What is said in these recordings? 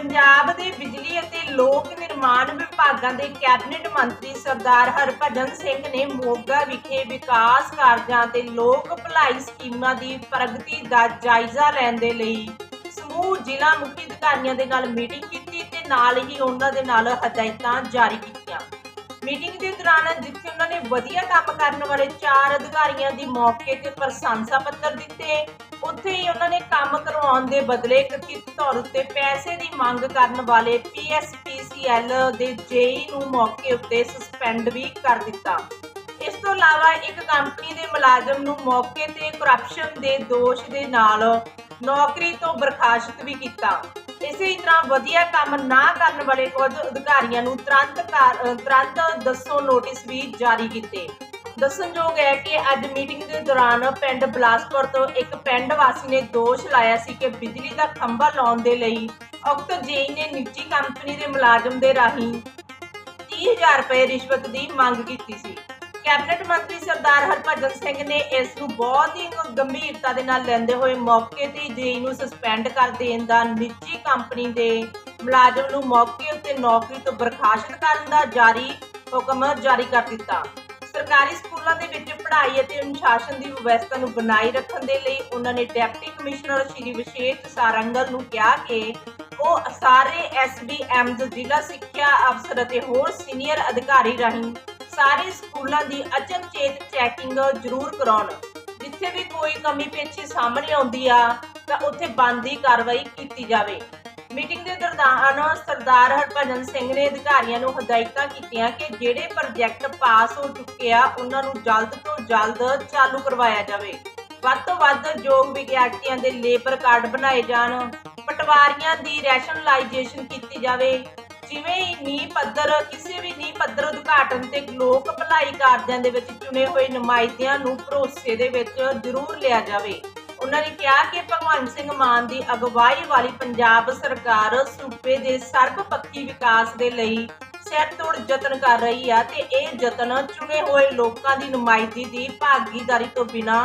ਪੰਜਾਬ ਦੇ ਬਿਜਲੀ ਅਤੇ ਲੋਕ ਨਿਰਮਾਣ ਵਿਭਾਗਾਂ ਦੇ ਕੈਬਨਿਟ ਮੰਤਰੀ ਸਰਦਾਰ ਹਰਭਜਨ ਸਿੰਘ ਨੇ ਮੋਗਾ ਵਿਖੇ ਵਿਕਾਸ ਕਾਰਜਾਂ ਤੇ ਲੋਕ ਭਲਾਈ ਸਕੀਮਾਂ ਦੀ ਪ੍ਰਗਤੀ ਦਾ ਜਾਇਜ਼ਾ ਲੈਣ ਦੇ ਲਈ ਸਮੂਹ ਜ਼ਿਲ੍ਹਾ ਮੁਖੀ ਅਧਿਕਾਰੀਆਂ ਦੇ ਨਾਲ ਮੀਟਿੰਗ ਕੀਤੀ ਤੇ ਨਾਲ ਹੀ ਉਹਨਾਂ ਦੇ ਨਾਲ ਹਦਾਇਤਾਂ ਜਾਰੀ ਕੀਤੀਆਂ। ਮੀਟਿੰਗ ਦੇ ਦੌਰਾਨ ਜਿੱਥੇ ਉਹਨਾਂ ਨੇ ਵਧੀਆ ਕੰਮ ਕਰਨ ਵਾਲੇ ਚਾਰ ਅਧਿਕਾਰੀਆਂ ਦੀ ਮੌਕੇ ਤੇ ਪ੍ਰਸ਼ੰਸਾ ਪੱਤਰ ਦਿੱਤੇ, ਉੱਥੇ ਹੀ ਉਹਨਾਂ ਨੇ ਕੰਮ ਕਰਵਾਉਣ ਦੇ ਬਦਲੇ ਕਥਿਤ ਤੌਰ ਉੱਤੇ ਪੈਸੇ ਦੀ ਮੰਗ ਕਰਨ ਵਾਲੇ ਪੀਐਸਪੀਸੀਐਲ ਦੇ ਜੇਈ ਨੂੰ ਮੌਕੇ ਉੱਤੇ ਸਸਪੈਂਡ ਵੀ ਕਰ ਦਿੱਤਾ। ਇਸ ਤੋਂ ਇਲਾਵਾ ਇੱਕ ਕੰਪਨੀ ਦੇ ਮੁਲਾਜ਼ਮ ਨੂੰ ਮੌਕੇ ਤੇ ਕਰਪਸ਼ਨ ਦੇ ਦੋਸ਼ ਦੇ ਨਾਲ ਨੌਕਰੀ ਤੋਂ ਬਰਖਾਸਤ ਵੀ ਕੀਤਾ। ਇਸੇ ਤਰ੍ਹਾਂ ਵਧੀਆ ਕੰਮ ਨਾ ਕਰਨ ਵਾਲੇ ਕੁਝ ਅਧਿਕਾਰੀਆਂ ਨੂੰ ਤੁਰੰਤ ਤੁਰੰਤ ਦੱਸੋ ਨੋਟਿਸ ਵੀ ਜਾਰੀ ਕੀਤੇ। ਦੱਸਣਯੋਗ ਹੈ ਕਿ ਅੱਜ ਮੀਟਿੰਗ ਦੇ ਦੌਰਾਨ ਪਿੰਡ ਬਲਾਸਪੁਰ ਤੋਂ ਇੱਕ ਪਿੰਡ ਵਾਸੀ ਨੇ ਦੋਸ਼ ਲਾਇਆ ਸੀ ਕਿ ਬਿਜਲੀ ਦਾ ਖੰਭਾ ਲਾਉਣ ਦੇ ਲਈ ਉਕਤ ਜੇਈ ਨੇ ਨਿੱਜੀ ਕੰਪਨੀ ਦੇ ਮੁਲਾਜ਼ਮ ਦੇ ਰਾਹੀਂ 30000 ਰੁਪਏ ਰਿਸ਼ਵਤ ਦੀ ਮੰਗ ਕੀਤੀ ਸੀ। ਕੈਬਨਿਟ ਮੰਤਰੀ ਸਰਦਾਰ ਹਰਭਜਨ ਸਿੰਘ ਨੇ ਇਸ ਨੂੰ ਬਹੁਤ ਹੀ ਗੰਭੀਰਤਾ ਦੇ ਨਾਲ ਲੈਂਦੇ ਹੋਏ ਮੌਕੇ ਤੇ ਜੇਈ ਨੂੰ ਸਸਪੈਂਡ ਕਰ ਦੇਣ ਦਾ ਨਿੱਜੀ ਕੰਪਨੀ ਦੇ ਮੁਲਾਜ਼ਮ ਨੂੰ ਮੌਕੇ ਉੱਤੇ ਨੌਕਰੀ ਤੋਂ ਬਰਖਾਸਤ ਕਰਨ ਦਾ ਜਾਰੀ ਹੁਕਮ ਜਾਰੀ ਕਰ ਦਿੱਤਾ। ਸਰਕਾਰੀ ਸਕੂਲਾਂ ਦੇ ਵਿੱਚ ਪੜ੍ਹਾਈ ਅਤੇ ਅਨੁਸ਼ਾਸਨ ਦੀ ਵਿਵਸਥਾ ਨੂੰ ਬਣਾਈ ਰੱਖਣ ਦੇ ਲਈ ਉਹਨਾਂ ਨੇ ਡਿਪਟੀ ਕਮਿਸ਼ਨਰ ਸ਼੍ਰੀ ਵਿਸ਼ੇਸ਼ ਸਾਰੰਗਲ ਨੂੰ ਕਿਹਾ ਕਿ ਉਹ ਸਾਰੇ ਐਸਡੀਐਮਜ਼ ਜ਼ਿਲ੍ਹਾ ਸਿੱਖਿਆ ਅਫਸਰ ਅਤੇ ਹੋਰ ਸੀਨੀਅਰ ਅਧਿਕਾਰੀ ਰਾਹੀਂ ਸਾਰੇ ਸਕੂਲਾਂ ਦੀ ਅਚਨਚੇਤ ਚੈਕਿੰਗ ਜ਼ਰੂਰ ਕਰਾਉਣ। ਜਿੱਥੇ ਵੀ ਕੋਈ ਕਮੀ ਪੇਸ਼ੀ ਸਾਹਮਣੇ ਆਉਂਦੀ ਆ, ਤਾਂ ਉੱਥੇ ਬਣਦੀ ਕਾਰਵਾਈ ਕੀਤੀ ਜਾਵੇ। ਮੀਟਿੰਗ ਦੇ ਦੌਰਾਨ ਸਰਦਾਰ ਹਰਭਜਨ ਸਿੰਘ ਨੇ ਅਧਿਕਾਰੀਆਂ ਨੂੰ ਹਦਾਇਤਾਂ ਕੀਤੀਆਂ ਕਿ ਜਿਹੜੇ ਪ੍ਰੋਜੈਕਟ ਪਾਸ ਹੋ ਚੁੱਕੇ ਆ, ਉਹਨਾਂ ਨੂੰ ਜਲਦ ਤੋਂ ਜਲਦ ਚਾਲੂ ਕਰਵਾਇਆ ਜਾਵੇ। ਵੱਧ ਤੋਂ ਵੱਧ ਯੋਗ ਵਿਦਿਆਰਥੀਆਂ ਦੇ ਲੇਬਰ ਕਾਰਡ ਬਣਾਏ ਜਾਣ। ਪਟਵਾਰੀਆਂ ਦੀ ਰੈਸ਼ਨਲਾਈਜੇਸ਼ਨ ਕੀਤੀ ਜਾਵੇ। ਜਿਵੇਂ ਹੀ ਨੀਂਹ ਪੱਧਰ, ਕਿਸੇ ਵੀ ਨੀਂਹ ਪੱਧਰ ਉਦਘਾਟਨ ਤੇ ਲੋਕ ਭਲਾਈ ਕਾਰਜਾਂ ਦੇ ਵਿੱਚ ਚੁਣੇ ਹੋਏ ਨੁਮਾਇੰਦਿਆਂ ਨੂੰ ਭਰੋਸੇ ਦੇ ਵਿੱਚ ਜ਼ਰੂਰ ਲਿਆ ਜਾਵੇ। ਉਹਨਾਂ ਨੇ ਕਿਹਾ ਕਿ ਭਗਵੰਤ ਸਿੰਘ ਮਾਨ ਦੀ ਅਗਵਾਈ ਵਾਲੀ ਪੰਜਾਬ ਸਰਕਾਰ ਸੂਬੇ ਦੇ ਸਰਬਪੱਖੀ ਵਿਕਾਸ ਦੇ ਲਈ ਸਿਰ ਤੋੜ ਯਤਨ ਕਰ ਰਹੀ ਆ ਤੇ ਇਹ ਯਤਨ ਚੁਣੇ ਹੋਏ ਲੋਕਾਂ ਦੀ ਨੁਮਾਇੰਦਗੀ ਦੀ ਭਾਗੀਦਾਰੀ ਤੋਂ ਬਿਨਾਂ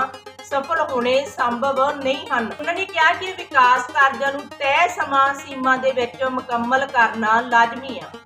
ਸਫਲ ਹੋਣੇ ਸੰਭਵ ਨਹੀਂ ਹਨ। ਉਹਨਾਂ ਨੇ ਕਿਹਾ ਕਿ ਵਿਕਾਸ ਕਾਰਜਾਂ ਨੂੰ ਤੈਅ ਸਮਾਂ ਸੀਮਾ ਦੇ ਵਿੱਚ ਮੁਕੰਮਲ ਕਰਨਾ ਲਾਜ਼ਮੀ ਆ।